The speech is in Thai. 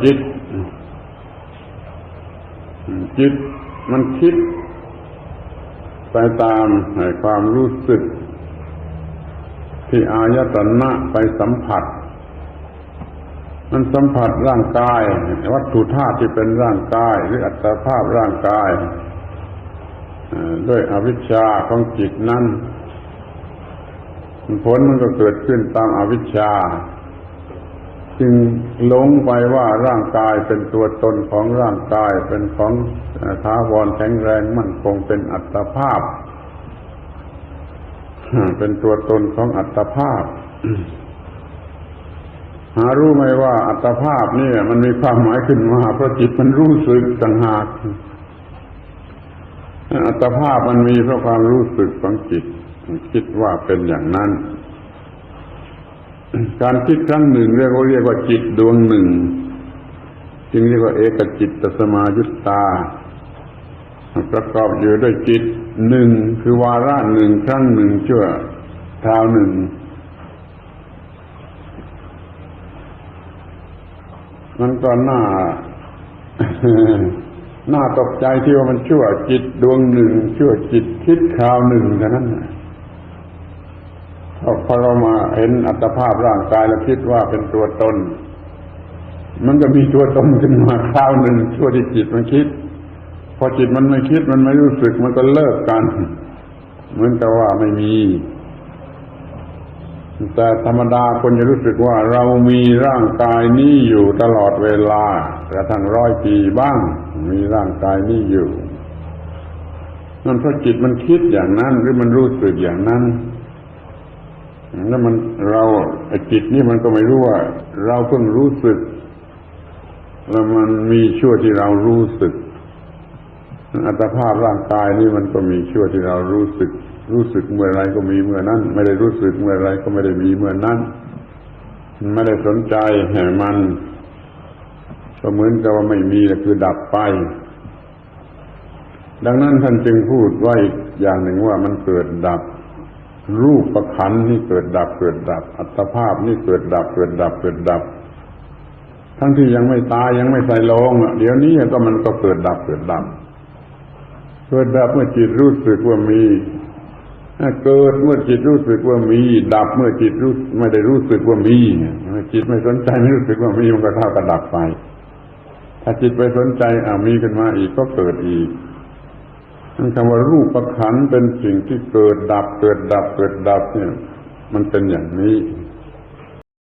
จิต จิตมันคิด ไปตามความรู้สึก ที่อายตนะไปสัมผัส มันสัมผัสร่างกาย วัตถุธาตุที่เป็นร่างกาย หรืออัตภาพร่างกายด้วยอวิชชาของจิตนั้น ผลมันก็เกิดขึ้นตามอาวิชชา จึงหลงไปว่าร่างกายเป็นตัวตนของร่างกายเป็นของท้าวรแข็งแรงมั่นคงเป็นอัตภาพ เป็นตัวตนของอัตภาพ หารู้ไหมว่าอัตภาพนี่มันมีความหมายขึ้นมาเพราะจิตมันรู้สึกต่างหากอัตภาพมันมีเพราะความรู้สึกของจิต คิดว่าเป็นอย่างนั้น การคิดครั้งหนึ่งเรียกว่าเรียกว่าจิตดวงหนึ่ง จึงเรียกว่าเอกจิตตสมายุตตา ประกอบอยู่ด้วยจิตหนึ่งคือวาระหนึ่งครั้งหนึ่งชั่วคราวหนึ่งมันก็น่าน่าตกใจที่ว่ามันชั่วจิตดวงหนึ่งชั่วจิตคิดคราวหนึ่งเท่านั้นะ พอเรามาเห็นอัตภาพร่างกายแล้วคิดว่าเป็นตัวตน มันก็มีตัวตนขึ้นมาคราวหนึ่งชั่วที่จิตมันคิด พอจิตมันไม่คิดมันไม่รู้สึกมันก็เลิกกัน เหมือนกับว่าไม่มี แต่ธรรมดาคนจะรู้สึกว่าเรามีร่างกายนี้อยู่ตลอดเวลากระทั่งร้อยปีบ้าง มีร่างกายนี้อยู่นั่นเพราะจิตมันคิดอย่างนั้นหรือมันรู้สึกอย่างนั้น แล้วมันเราจิตนี่มันก็ไม่รู้ว่า เราเพิ่งรู้สึก แล้วมันมีชั่วที่เรารู้สึก อัตภาพร่างกายนี่มันก็มีชั่วที่เรารู้สึก รู้สึกเมื่อไรก็มีเมื่อนั้น ไม่ได้รู้สึกเมื่อไรก็ไม่ได้มีเมื่อนั้นไม่ได้สนใจแห่มัน ก็เหมือนกับว่าไม่มีคือดับไป ดังนั้นท่านจึงพูดไว้อีกอย่างหนึ่งว่ามันเกิดดับ รูปประคันนี่เกิดดับเกิดดับ อัตภาพนี่เกิดดับเกิดดับเกิดดับ ทั้งที่ยังไม่ตายยังไม่ใส่ลงเดี๋ยวนี้ก็มันก็เกิดดับเกิดดับ เกิดดับเมื่อจิตรู้สึกว่ามีเกิดเมื่อจิตรู้สึกว่ามี ดับเมื่อจิตรู้ไม่ได้รู้สึกว่ามีจิตไม่สนใจไม่รู้สึกว่ามีมันก็เท่ากับดับไป ถ้าจิตไปสนใจอ่ามีขึ้นมาอีกก็เกิดอีก นั่นคำว่ารูปประขันเป็นสิ่งที่เกิดดับ เกิดดับ เกิดดับเนี่ย มันเป็นอย่างนี้